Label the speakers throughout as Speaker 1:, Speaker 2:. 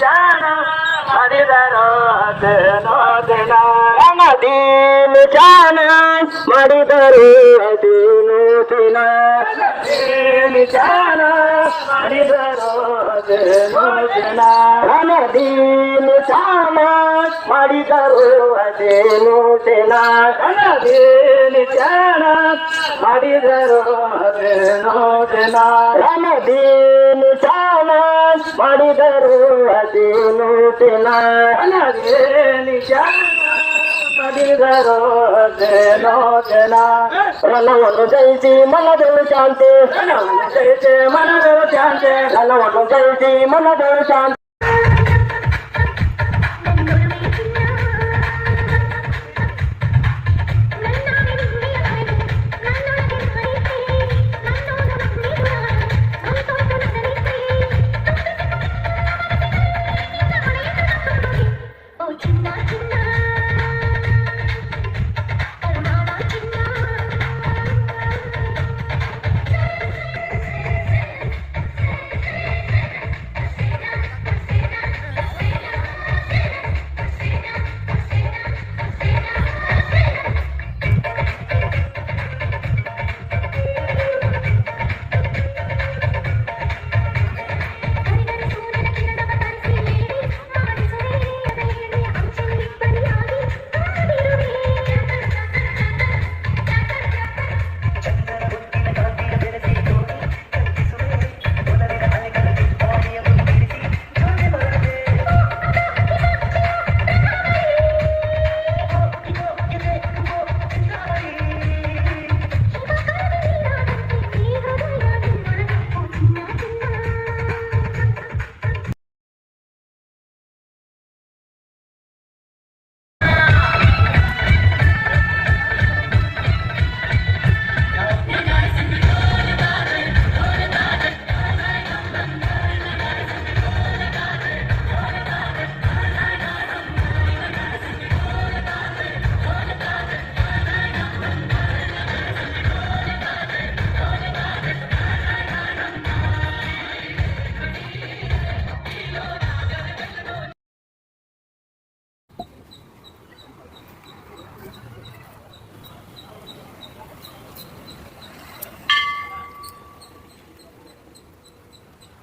Speaker 1: शान हरिदर देना दिल शान मरिदर दिनु तिना दिल शान हरिदर देना दिल ದಿನ ರಣದೀನು ಚಾಣ ಮಾಡಿದರು ಅದೇನು ದಿನ ರಣದೀನು ಚಾಣ ಮಾಡಿದರು ಅದೇನು ದಿನ ರಣದೀನು ಚಾಣ ಮಾಡಿದರು ಅದೇನು ದಿನ ರಣದೀನು ಚಾಣ ಮಾಡಿದರು ಅದೇನೋ ಜನ ರಣವನ್ನು ಜಯಿಸಿ ಮನದಳು ಶಾಂತಿ ರಣವನ್ನು ಜಯಿಸಿ ಮನದಳು ಶಾಂತಿ ರಣವನ್ನು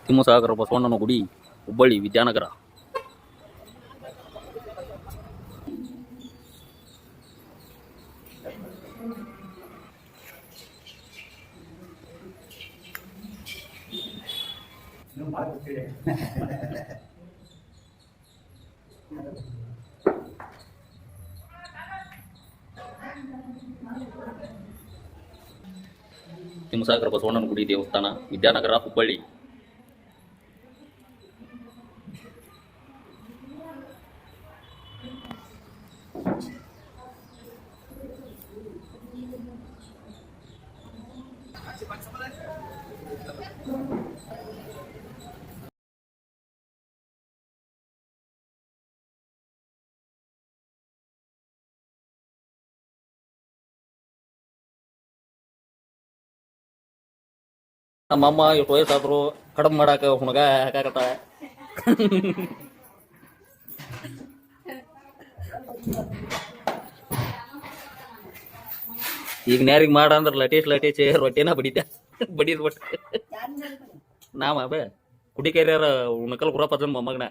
Speaker 2: ತಿಮ್ಮಸಾಗರ ಬಸವಣ್ಣನ ಗುಡಿ ಹುಬ್ಬಳ್ಳಿ ವಿದ್ಯಾನಗರ. ತಿಮ್ಮಸಾಗರ ಬಸವಣ್ಣನ ಗುಡಿ ದೇವಸ್ಥಾನ ವಿದ್ಯಾನಗರ ಹುಬ್ಬಳ್ಳಿ. ನಮ್ಮಮ್ಮ ಇಷ್ಟು ವಯಸ್ಸಾದ್ರು ಕಡಿಮೆ ಮಾಡಾಕ ಹುಣಗ ಹಾಕಾಕತ್ತ ಈಗ ನ್ಯಾರಿಗೆ ಮಾಡ ಅಂದ್ರೆ ಲಟೇಶ್ ಲಟೇಶ್ ರೊಟ್ಟಿನ ಬಡಿತ ಬಡಿದ್ ಬಟ್ ನಾವ ಬೇ ಕುಡಿಕೇರಿಯರ ಉಣಕಲ್ ಗುರಪ್ಪ ಮೊಮ್ಮಗನ.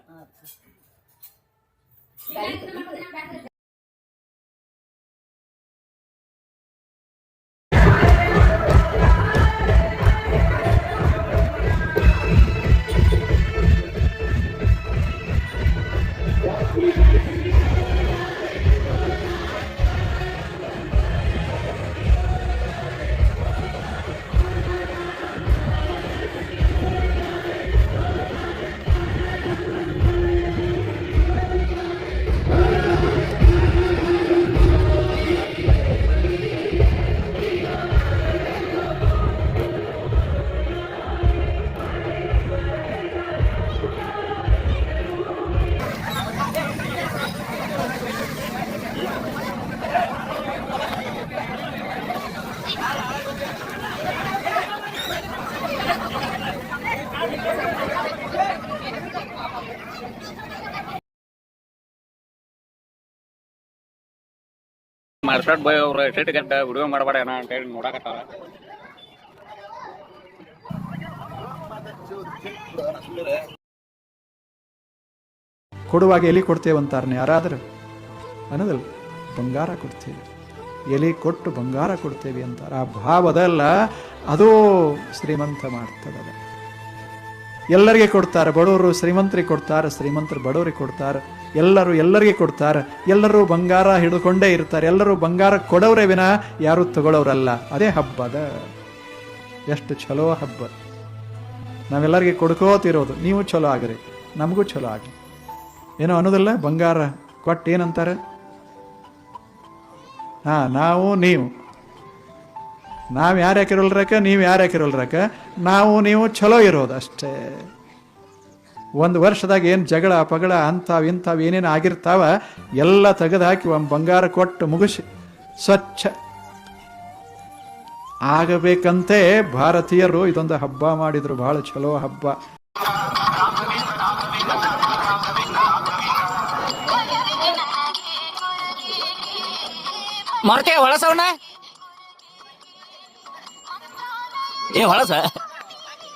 Speaker 2: ಗಡ್ಡ ವಿಡಿಯೋ ಮಾಡಬೇಡ ಏನ ಅಂತ ಹೇಳಿ ನೋಡಕತ್ತಾರ.
Speaker 3: ಕೊಡುವಾಗ ಎಲಿ ಕೊಡ್ತೇವೆ ಅಂತಾರನೆ ಯಾರಾದರೂ ಅನ್ನೋದಲ್ಲ, ಬಂಗಾರ ಕೊಡ್ತೇವೆ. ಎಲಿ ಕೊಟ್ಟು ಬಂಗಾರ ಕೊಡ್ತೇವೆ ಅಂತಾರೆ ಆ ಭಾವದಲ್ಲ, ಅದು ಶ್ರೀಮಂತ ಮಾಡ್ತದಲ್ಲ. ಎಲ್ಲರಿಗೆ ಕೊಡ್ತಾರೆ, ಬಡವರು ಶ್ರೀಮಂತರಿಗೆ ಕೊಡ್ತಾರೆ, ಶ್ರೀಮಂತರು ಬಡವರಿಗೆ ಕೊಡ್ತಾರೆ. ಎಲ್ಲರೂ ಎಲ್ಲರಿಗೆ ಕೊಡ್ತಾರೆ. ಎಲ್ಲರೂ ಬಂಗಾರ ಹಿಡಿದುಕೊಂಡೇ ಇರ್ತಾರೆ. ಎಲ್ಲರೂ ಬಂಗಾರ ಕೊಡೋರೇ ವಿನ ಯಾರು ತಗೊಳ್ಳೋರಲ್ಲ ಅದೇ ಹಬ್ಬದ ಎಷ್ಟು ಚಲೋ ಹಬ್ಬ. ನಾವೆಲ್ಲರಿಗೆ ಕೊಡ್ಕೋತಿರೋದು. ನೀವು ಚಲೋ ಆಗಿರಿ. ನಮಗೂ ಚಲೋ ಆಗಿ ಏನೋ ಅನ್ನೋದಲ್ಲ. ಬಂಗಾರ ಕೊಟ್ಟು ಏನಂತಾರೆ? ಹಾ, ನಾವು, ನೀವು. ನಾವು ಯಾರು ಹಾಕಿರೋಲ್ರಕ ನೀವು ಯಾರು ಹಾಕಿರೋಲ್ರಕ ನಾವು, ನೀವು ಚಲೋ ಇರೋದು ಅಷ್ಟೇ. ಒಂದು ವರ್ಷದಾಗ ಏನು ಜಗಳ ಪಗಳ ಅಂಥವು, ಇಂಥವು, ಏನೇನು ಆಗಿರ್ತಾವ, ಎಲ್ಲ ತೆಗೆದುಹಾಕಿ ಒಂದು ಬಂಗಾರ ಕೊಟ್ಟು ಮುಗಿಸಿ, ಸ್ವಚ್ಛ. ಆಗಬೇಕಂತೆ ಭಾರತೀಯರು, ಇದೊಂದು ಹಬ್ಬ ಮಾಡಿದ್ರು ಬಹಳ ಚಲೋ ಹಬ್ಬ.
Speaker 2: ಹೊಳಸವಣ್ಣ ಏ, ಹೊಳಸ.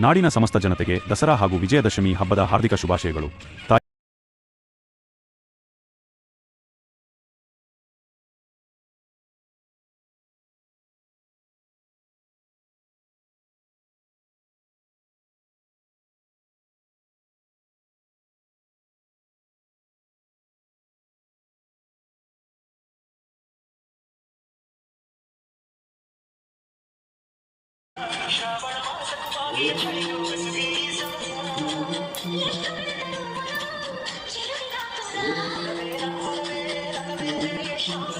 Speaker 4: ನಾಡಿನ ಸಮಸ್ತ ಜನತೆಗೆ ದಸರಾ ಹಾಗೂ ವಿಜಯದಶಮಿ ಹಬ್ಬದ ಹಾರ್ದಿಕ ಶುಭಾಶಯಗಳು. Thank you.